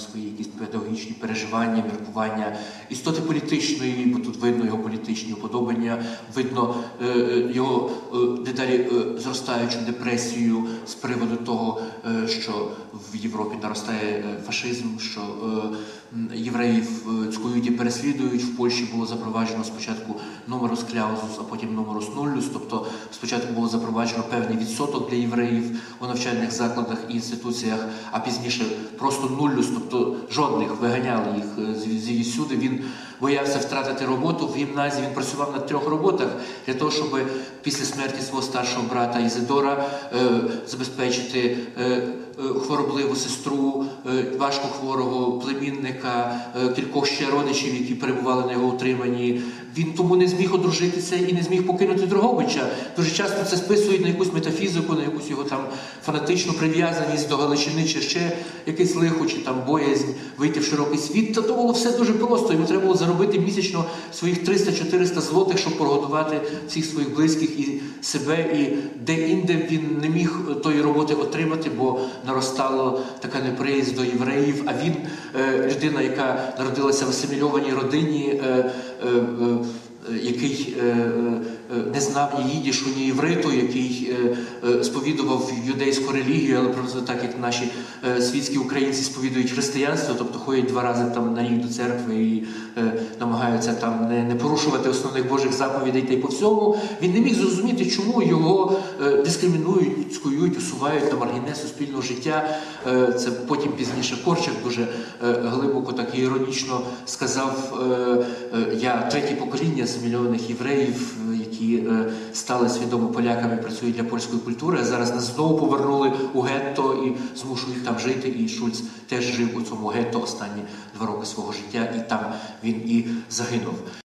свої якісь педагогічні переживання, міркування, істоти політичної, бо тут видно його політичні уподобання, видно е, е, його е, дедалі зростаючу депресію з приводу того, що в Європі наростає фашизм, що євреїв цькують і переслідують. В Польщі було запроваджено спочатку номерус клаузус, а потім номерус нуллюс. Тобто спочатку було запроваджено певний відсоток для євреїв у навчальних закладах і інституціях, а пізніше просто нуллюс, тобто жодних виганяли їх е, звідсюди. Він боявся втратити роботу в гімназії. Він працював на трьох роботах для того, щоб після смерті свого старшого брата Ізидора е, забезпечити. е, Хворобливу сестру, важко хворого племінника, кількох ще родичів, які перебували на його утриманні. Він тому не зміг одружитися і не зміг покинути Дрогобича. Дуже часто це списують на якусь метафізику, на якусь його там фанатичну прив'язаність до Галичини, чи ще якесь лихо, чи там боязнь вийти в широкий світ. Та то було все дуже просто. Йому треба було заробити місячно своїх 300-400 злотих, щоб прогодувати всіх своїх близьких і себе. І де-інде він не міг тої роботи отримати, бо наростало така неприязнь до євреїв. А він, е, людина, яка народилася в асимільованій родині, е, е, е, який е, е, не знав ні їдішу, ні євриту, який е, е, сповідував юдейську релігію, але просто так як наші е, світські українці сповідують християнство, тобто ходять два рази там на рік до церкви і е, намагаються там не, не порушувати основних Божих заповідей та й по всьому. Він не міг зрозуміти, чому його е, дискримінують, цькують, усувають на маргіне суспільного життя. Е, це потім пізніше Корчак дуже е, глибоко так і іронічно сказав: е, е, я третє покоління асимільованих євреїв, які е, стали свідомо поляками, працюють для польської культури, а зараз нас знову повернули у і змушують там жити. І Шульц теж жив у цьому гетто останні два роки свого життя, і там він і загинув.